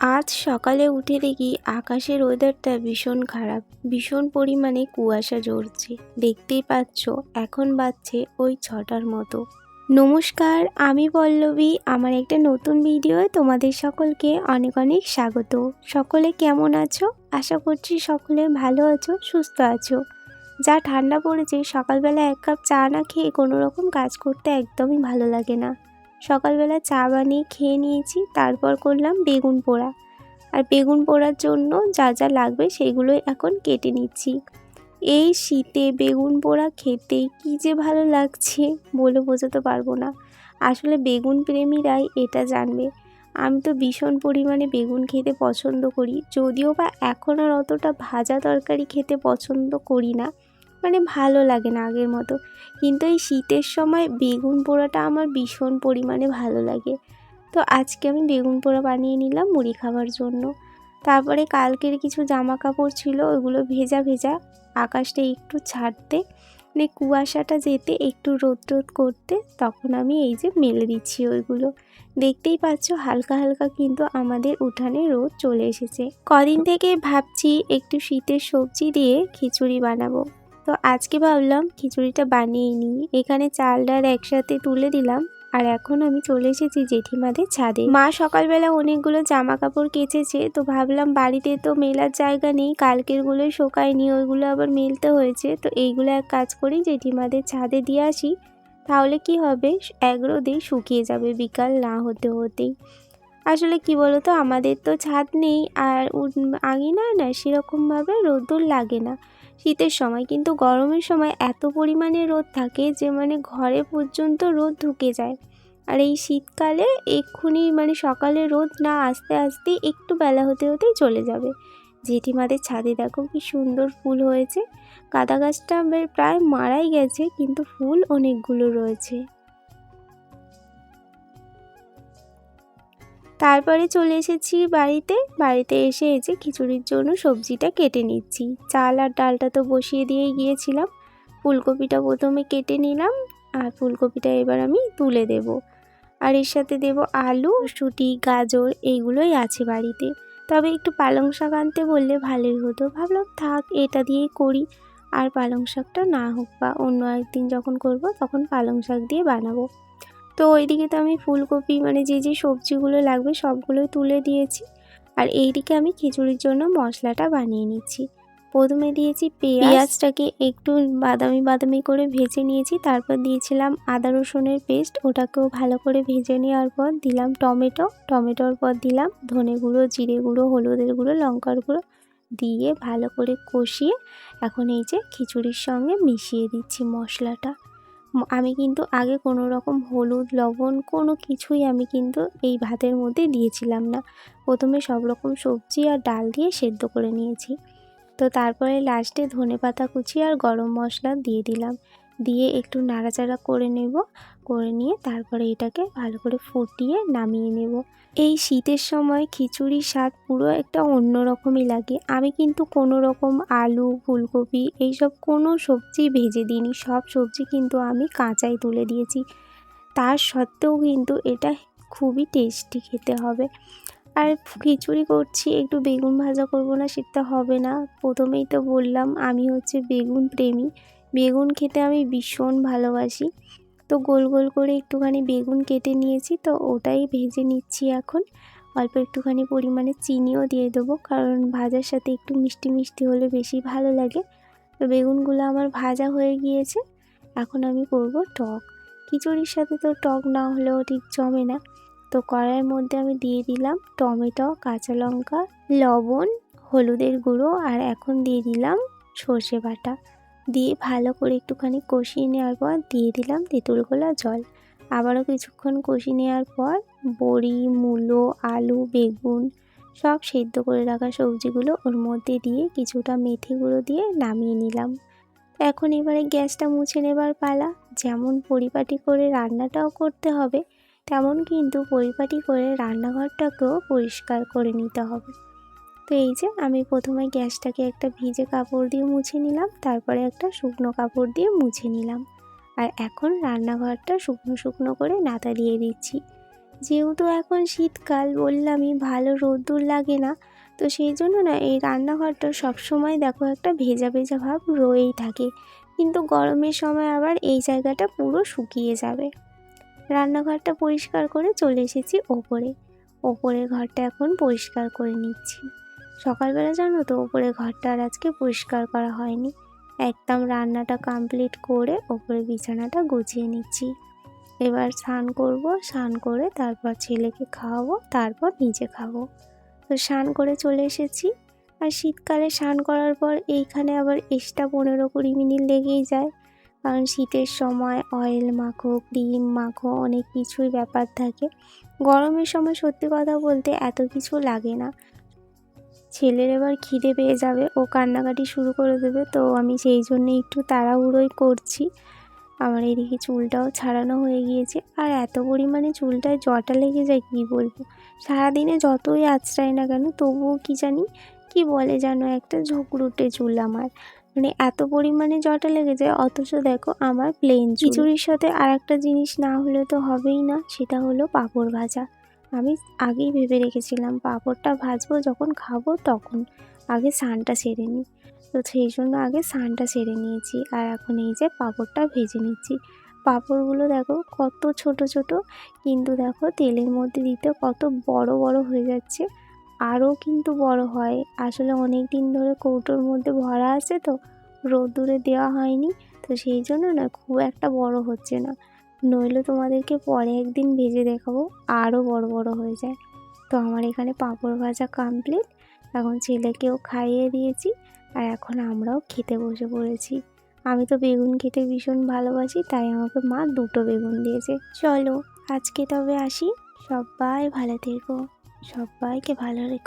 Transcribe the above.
আজ সকালে উঠে দেখি আকাশের ওয়েদারটা ভীষণ খারাপ, ভীষণ পরিমাণে কুয়াশা জড়ছে দেখতেই পাচ্ছ, এখন বাজছে ওই ছটার মতো। নমস্কার, আমি পল্লবী। আমার একটা নতুন ভিডিও তোমাদের সকলকে অনেক অনেক স্বাগত। সকলে কেমন আছো? আশা করছি সকলে ভালো আছো, সুস্থ আছো। যা ঠান্ডা পড়েছে, সকালবেলা এক কাপ চা না খেয়ে কোনো রকম কাজ করতে একদমই ভালো লাগে না। সকালবেলা চা বানিয়ে খেয়ে নিয়েছি, তারপর করলাম বেগুন পোড়া। আর বেগুন পোড়ার জন্য যা যা লাগবে সেগুলো এখন কেটে নিচ্ছি। এই শীতে বেগুন পোড়া খেতে কী যে ভালো লাগছে বলে বোঝাতে পারব না। আসলে বেগুন প্রেমীরাই এটা জানবে। আমি তো ভীষণ পরিমাণে বেগুন খেতে পছন্দ করি, যদিও বা এখন আর অতটা ভাজা তরকারি খেতে পছন্দ করি না। মানে ভালো লাগে না আগের মতো। কিন্তু এই শীতের সময় বেগুন পোড়াটা আমার ভীষণ পরিমাণে ভালো লাগে। তো আজকে আমি বেগুন পোড়া বানিয়ে নিলাম মুড়ি খাবার জন্য। তারপরে কালকের কিছু জামা কাপড় ছিল, ওইগুলো ভেজা ভেজা আকাশটা একটু ছাড়তে মানে কুয়াশাটা যেতে একটু রোদ রোদ করতে তখন আমি এই যে মেলে দিচ্ছি ওইগুলো। দেখতেই পাচ্ছ হালকা হালকা কিন্তু আমাদের উঠানে রোদ চলে এসেছে। কদিন থেকে ভাবছি একটু শীতের সবজি দিয়ে খিচুড়ি বানাবো। তো আজকে ভাবলাম খিচুড়িটা বানিয়ে নিই। এখানে চাল ডাল একসাথে তুলে দিলাম। আর এখন আমি চলে এসেছি জেঠিমাদের ছাদে। মা সকালবেলা অনেকগুলো জামা কাপড় কেচেছে, তো ভাবলাম বাড়িতে তো মেলার জায়গা নেই, কালকের কালকেরগুলোই শোকায়নি, ওইগুলো আবার মেলতে হয়েছে। তো এইগুলো এক কাজ করি, জেঠিমাদের ছাদে দিয়ে আসি। তাহলে কি হবে? এক রোদেই শুকিয়ে যাবে বিকাল না হতে হতেই। আসলে কি বলতো, আমাদের তো ছাদ নেই, আর আঙিনা না সেরকমভাবে রোদ্দুর লাগে না। শীতের সময়। কিন্তু গরমের সময় এত পরিমাণে রোদ থাকে যে মানে ঘরে পর্যন্ত রোদ ঢুকে যায়। আর এই শীতকালে এক্ষুনি মানে সকালে রোদ না আস্তে আস্তে একটু বেলা হতে হতেই চলে যাবে। জেঠিমাদের ছাদে দেখো কি সুন্দর ফুল হয়েছে। কাদা গাছটা প্রায় মারাই গেছে, কিন্তু ফুল অনেকগুলো রয়েছে। তারপরে চলে এসেছি বাড়িতে। বাড়িতে এসে এসে খিচুড়ির জন্য সবজিটা কেটে নিচ্ছি। চাল আর ডালটা তো বসিয়ে দিয়েই গিয়েছিলাম। ফুলকপিটা প্রথমে কেটে নিলাম আর ফুলকপিটা এবার আমি তুলে দেব। আর এর সাথে দেব আলু সুটি গাজর এইগুলোই আছে বাড়িতে। তবে একটু পালং শাক আনতে বললে ভালোই হতো। ভাবলাম থাক, এটা দিয়েই করি। আর পালং শাকটা না হোক বা অন্য একদিন যখন করব তখন পালং শাক দিয়ে বানাবো। তো ওইদিকে তো আমি ফুলকপি মানে যে যে সবজিগুলো লাগবে সবগুলোই তুলে দিয়েছি। আর এইদিকে আমি খিচুড়ির জন্য মশলাটা বানিয়ে নিচ্ছি। প্রথমে দিয়েছি পেঁয়াজটাকে একটু বাদামি বাদামি করে ভেজে নিয়েছি। তারপর দিয়েছিলাম আদা রসুনের পেস্ট। ওটাকেও ভালো করে ভেজে নেওয়ার পর দিলাম টমেটো। টমেটোর পর দিলাম ধনে গুঁড়ো, জিরে গুঁড়ো, হলুদের গুঁড়ো, লঙ্কার গুঁড়ো দিয়ে ভালো করে কষিয়ে এখন এই যে খিচুড়ির সঙ্গে মিশিয়ে দিচ্ছি মশলাটা। আমি কিন্তু আগে কোনো রকম হলুদ, লবণ কোনো কিছুই আমি কিন্তু এই ভাতের মধ্যে দিয়েছিলাম না। প্রথমে সব রকম সবজি আর ডাল দিয়ে সেদ্ধ করে নিয়েছি। তো তারপরে লাস্টে ধনে পাতা কুচি আর গরম মশলা দিয়ে দিলাম। দিয়ে একটু নাড়াচাড়া করে নেব, করে নিয়ে তারপরে এটাকে ভালো করে ফুটিয়ে নামিয়ে নেব। এই শীতের সময় খিচুড়ির স্বাদ পুরো একটা অন্য রকমই লাগে। আমি কিন্তু কোনো রকম আলু, ফুলকপি এইসব কোনো সবজি ভেজে দিইনি। সব সবজি কিন্তু আমি কাঁচাই তুলে দিয়েছি। তার সত্ত্বেও কিন্তু এটা খুবই টেস্টি খেতে হবে। আর খিচুড়ি করছি, একটু বেগুন ভাজা করব না সেটা হবে না। প্রথমেই তো বললাম, আমি হচ্ছে বেগুন প্রেমী। বেগুন খেতে আমি ভীষণ ভালোবাসি। তো গোল গোল করে একটুখানি বেগুন কেটে নিয়েছি, তো ওটাই ভেজে নিচ্ছি এখন। অল্প একটুখানি পরিমাণে চিনিও দিয়ে দেবো, কারণ ভাজার সাথে একটু মিষ্টি মিষ্টি হলে বেশি ভালো লাগে। তো বেগুনগুলো আমার ভাজা হয়ে গিয়েছে, এখন আমি করব টক। খিচুড়ির সাথে তো টক না হলেও ঠিক জমে না। তো কড়াইয়ের মধ্যে আমি দিয়ে দিলাম টমেটো, কাঁচা লঙ্কা, লবণ, হলুদের গুঁড়ো, আর এখন দিয়ে দিলাম সর্ষে বাটা। দিয়ে ভালো করে একটুখানি কষিয়ে নেওয়ার পর দিয়ে দিলাম তেঁতুল গোলা জল। আবারও কিছুক্ষণ কষিয়ে নেওয়ার পর বড়ি, মূলো, আলু, বেগুন সব সেদ্ধ করে রাখা সবজিগুলো ওর মধ্যে দিয়ে কিছুটা মেথি গুঁড়ো দিয়ে নামিয়ে নিলাম। এখন এবারে গ্যাসটা মুছে নেবার পালা। যেমন পরিপাটি করে রান্নাটাও করতে হবে, তেমন কিন্তু পরিপাটি করে রান্নাঘরটাকেও পরিষ্কার করে নিতে হবে। তো এই যে আমি প্রথমে গ্যাসটাকে একটা ভিজে কাপড় দিয়ে মুছে নিলাম, তারপরে একটা শুকনো কাপড় দিয়ে মুছে নিলাম। আর এখন রান্নাঘরটা শুকনো শুকনো করে নাতা দিয়ে দিচ্ছি। যেহেতু এখন শীতকাল, বললামই ভালো রোদ্দুর লাগে না, তো সেই জন্য না এই রান্নাঘরটা সবসময় দেখো একটা ভেজা ভেজা ভাব রয়েই থাকে। কিন্তু গরমের সময় আবার এই জায়গাটা পুরো শুকিয়ে যাবে। রান্নাঘরটা পরিষ্কার করে চলে এসেছি ওপরে। ওপরের ঘরটা এখন পরিষ্কার করে নিচ্ছি। সকালবেলা জানো তো ওপরে ঘরটা আর আজকে পরিষ্কার করা হয়নি। একদম রান্নাটা কমপ্লিট করে ওপরে বিছানাটা গুছিয়ে নিচ্ছি। এবার স্নান করব, স্নান করে তারপর ছেলেকে খাওয়াবো, তারপর নিজে খাব। তো স্নান করে চলে এসেছি। আর শীতকালে স্নান করার পর এইখানে আবার এক্সট্রা পনেরো কুড়ি মিনিট লেগেই যায়। কারণ শীতের সময় অয়েল মাখো ক্রিম মাখো, অনেক কিছুই ব্যাপার থাকে। গরমের সময় সত্যি কথা বলতে এত কিছু লাগে না। ছেলের এবার খিদে পেয়ে যাবে, ও কান্নাকাটি শুরু করে দেবে, তো আমি সেই জন্য একটু তাড়াহুড়োই করছি। আমার এদিকে চুলটাও ছাড়ানো হয়ে গিয়েছে। আর এত পরিমাণে চুলটায় জটা লেগে যায় কী বলব? সারাদিনে যতই আঁচড়াই না কেন, তবুও কি জানি, কি বলে যেন একটা ঝুঁকরুটে চুল আমার। মানে এত পরিমাণে জটা লেগে যায়, অথচ দেখো আমার প্লেন খিচুড়ির সাথে আর একটা জিনিস না হলে তো হবেই না, সেটা হলো পাঁপড় ভাজা। আমি আগেই ভেবে রেখেছিলাম, পাঁপড়টা ভাজবো যখন খাব তখন। আগে স্নানটা সেরে নিই তো সেই জন্য আগে স্নানটা সেরে নিয়েছি আর এখন এই যে পাঁপড়টা ভেজে নিচ্ছি। পাঁপড়গুলো দেখো কত ছোট ছোট, কিন্তু দেখো তেলের মধ্যে দিতে কত বড় বড় হয়ে যাচ্ছে। আরও কিন্তু বড় হয়। আসলে অনেক দিন ধরে কৌটোর মধ্যে ভরা আছে তো, রোদ্দুরে দেওয়া হয়নি। তো সেই জন্য না খুব একটা বড় হচ্ছে না। নইলে তোমাদেরকে পরে একদিন ভেজে দেখাবো, আরও বড় বড় হয়ে যায়। তো আমার এখানে পাঁপড় ভাজা কমপ্লিট এখন ছেলেকেও খাইয়ে দিয়েছি, আর এখন আমরাও খেতে বসে পড়েছি। আমি তো বেগুন খেতে ভীষণ ভালোবাসি, তাই আমাকে মা দুটো বেগুন দিয়েছে। চলো, আজকে তবে আসি। সবাই ভালো থেকো। সবাইকে ভালো রেখো।